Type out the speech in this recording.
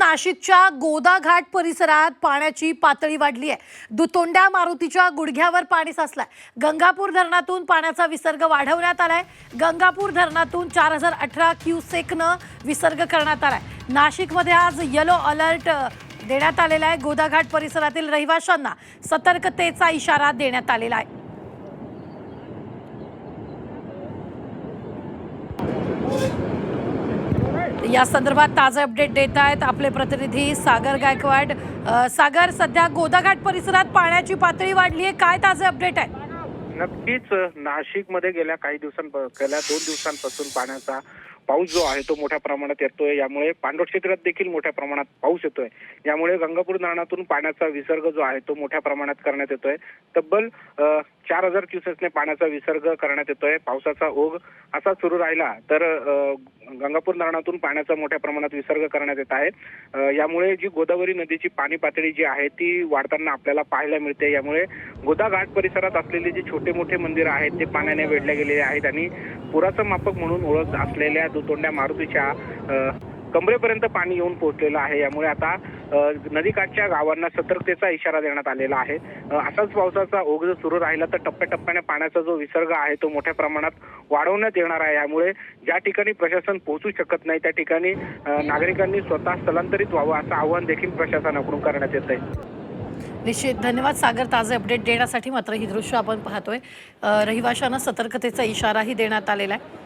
नाशिकच्या गोदा घाट परिसरात पाण्याची पातळी वाढली आहे. दुतोंड्या मारुतीच्या गुडघ्यावर पाणी साचलंय. गंगापूर धरणातून पाण्याचा विसर्ग वाढवण्यात आलाय. गंगापूर धरणातून चार हजार अठरा क्युसेकनं विसर्ग करण्यात आलाय. नाशिकमध्ये आज येलो अलर्ट देण्यात आलेला आहे. गोदाघाट परिसरातील रहिवाशांना सतर्कतेचा इशारा देण्यात आलेला आहे. या संदर्भात ताजे अपडेट देत आहेत आपले प्रतिनिधी सागर गायकवाड. सागर सध्या गोदाघाट परिसरात पाण्याची पातळी वाढली आहे. काय ताजे अपडेट आहे? नक्कीच नाशिकमध्ये गेल्या काही दिवसां गेल्या दोन दिवसांपासून पाण्याचा पाऊस जो आहे तो मोठ्या प्रमाणात येतोय. यामुळे पांडव क्षेत्रात देखील मोठ्या प्रमाणात पाऊस येतोय. यामुळे गंगापूर धरणातून पाण्याचा विसर्ग जो आहे तो मोठ्या प्रमाणात करण्यात येतोय. तब्बल चार हजार क्युसेसने पाण्याचा विसर्ग करण्यात येतोय. पावसाचा ओघ असा सुरू राहिला तर गंगापूर धरणातून पाण्याचा मोठ्या प्रमाणात विसर्ग करण्यात येत आहे. यामुळे जी गोदावरी नदीची पाणी पातळी जी आहे ती वाढताना आपल्याला पाहायला मिळते. यामुळे गोदा घाट परिसरात असलेले जे छोटे मोठे मंदिर आहेत ते पाण्याने वेढले गेलेले आहेत आणि पुराचं मापक म्हणून ओळख असलेल्या दुतोंड्या मारुतीच्या कमरेपर्यंत पाणी येऊन पोहोचलेलं आहे. यामुळे आता नदीकाठच्या गावांना सतर्कतेचा इशारा देण्यात आलेला आहे. असाच पावसाचा ओघ जर सुरू राहिला तर टप्प्याटप्प्याने पाण्याचा जो विसर्ग आहे तो मोठ्या प्रमाणात वाढवण्यात येणार आहे. यामुळे ज्या ठिकाणी प्रशासन पोहोचू शकत नाही त्या ठिकाणी नागरिकांनी स्वतः स्थलांतरित व्हावं असं आवाहन देखील प्रशासनाकडून करण्यात येत आहे. निश्चित. धन्यवाद सागर. ताजे अपडेट देण्यासाठी मात्र ही दृश्य आपण पाहतोय. रहिवाशांना सतर्कतेचा इशाराही देण्यात आलेला आहे.